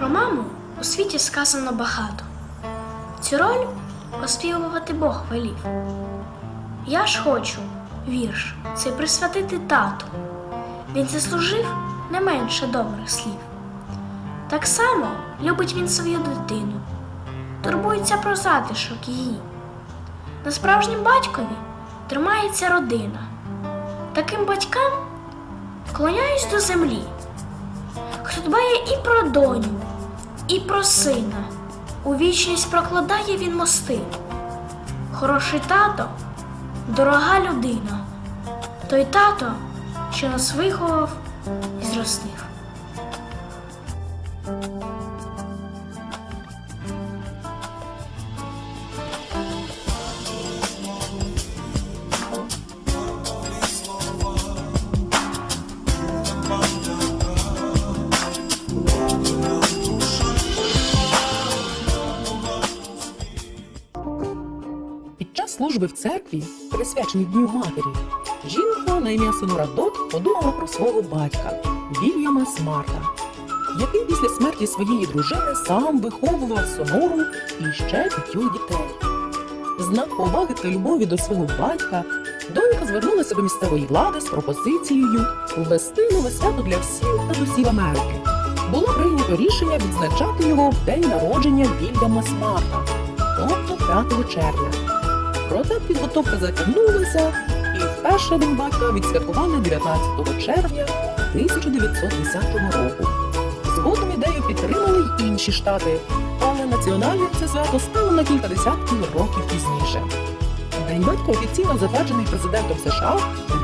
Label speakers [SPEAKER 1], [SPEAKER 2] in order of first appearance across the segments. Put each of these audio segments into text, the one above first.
[SPEAKER 1] маму у світі сказано багато. Цю роль оспівувати Бог велів. Я ж хочу вірш цей присвятити тату. Він заслужив не менше добрих слів. Так само любить він свою дитину, турбується про затишок її. На справжнім батькові тримається родина. Таким батькам вклоняюсь до землі, хто дбає і про доню, і про сина. У вічність прокладає він мости. Хороший тато, дорога людина, той тато, що нас виховав і зростив.
[SPEAKER 2] Служби в церкві, присвяченій Дню Матері, жінка на ім'я Сонора Дот подумала про свого батька Вільяма Смарта, який після смерті своєї дружини сам виховував Сонору і ще п'ятьох дітей. Знак поваги та любові до свого батька донька звернулася до місцевої влади з пропозицією ввести нове свято для всіх татусів Америки. Було прийнято рішення відзначати його в день народження Вільяма Смарта, тобто 5 червня. Проте підготовка затягнулася, і вперше день батька відсвяткували 19 червня 1910 року. Згодом ідею підтримали й інші штати, але національним це свято стало на кілька десятків років пізніше. День батька офіційно затверджений президентом США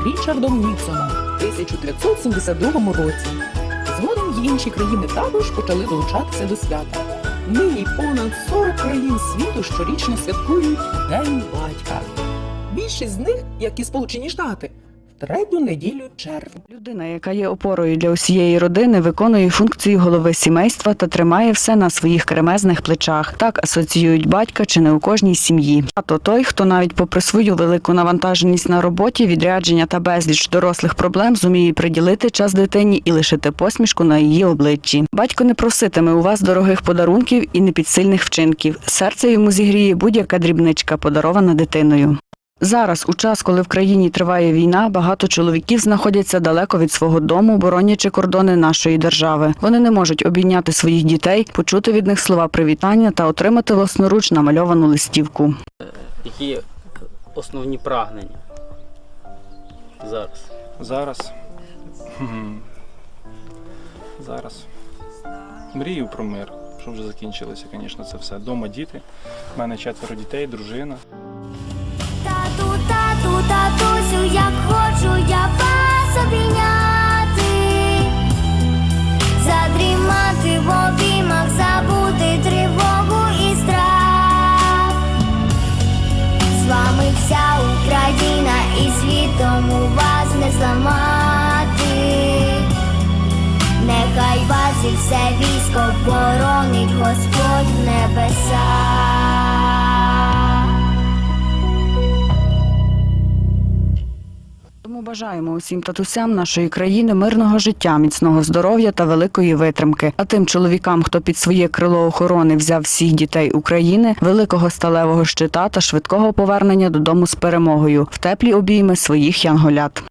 [SPEAKER 2] Річардом Ніксоном у 1972 році. Згодом й інші країни також почали долучатися до свята. Нині понад 40 країн світу щорічно святкують День батька. Більшість з них, як і Сполучені Штати, третю неділю червня.
[SPEAKER 3] Людина, яка є опорою для усієї родини, виконує функцію голови сімейства та тримає все на своїх кремезних плечах. Так асоціюють батька чи не у кожній сім'ї. А то той, хто навіть попри свою велику навантаженість на роботі, відрядження та безліч дорослих проблем зуміє приділити час дитині і лишити посмішку на її обличчі. Батько не проситиме у вас дорогих подарунків і непідсильних вчинків. Серце йому зігріє будь-яка дрібничка, подарована дитиною. Зараз, у час, коли в країні триває війна, багато чоловіків знаходяться далеко від свого дому, боронячи кордони нашої держави. Вони не можуть обійняти своїх дітей, почути від них слова привітання та отримати власноруч намальовану листівку.
[SPEAKER 4] Які основні прагнення зараз?
[SPEAKER 5] Зараз. Зараз. Мрію про мир, що вже закінчилося, звісно, це все. Дома діти. У мене четверо дітей, дружина.
[SPEAKER 6] Тату, тату, татусю, як хочу я вас задрімати в обіймах, забути тривогу і страх. З вами вся Україна і світом у вас не зламати. Нехай вас і все військо боронить Господь
[SPEAKER 3] бажаємо усім татусям нашої країни мирного життя, міцного здоров'я та великої витримки. А тим чоловікам, хто під своє крило охорони взяв всіх дітей України, великого сталевого щита та швидкого повернення додому з перемогою в теплі обійми своїх янголят.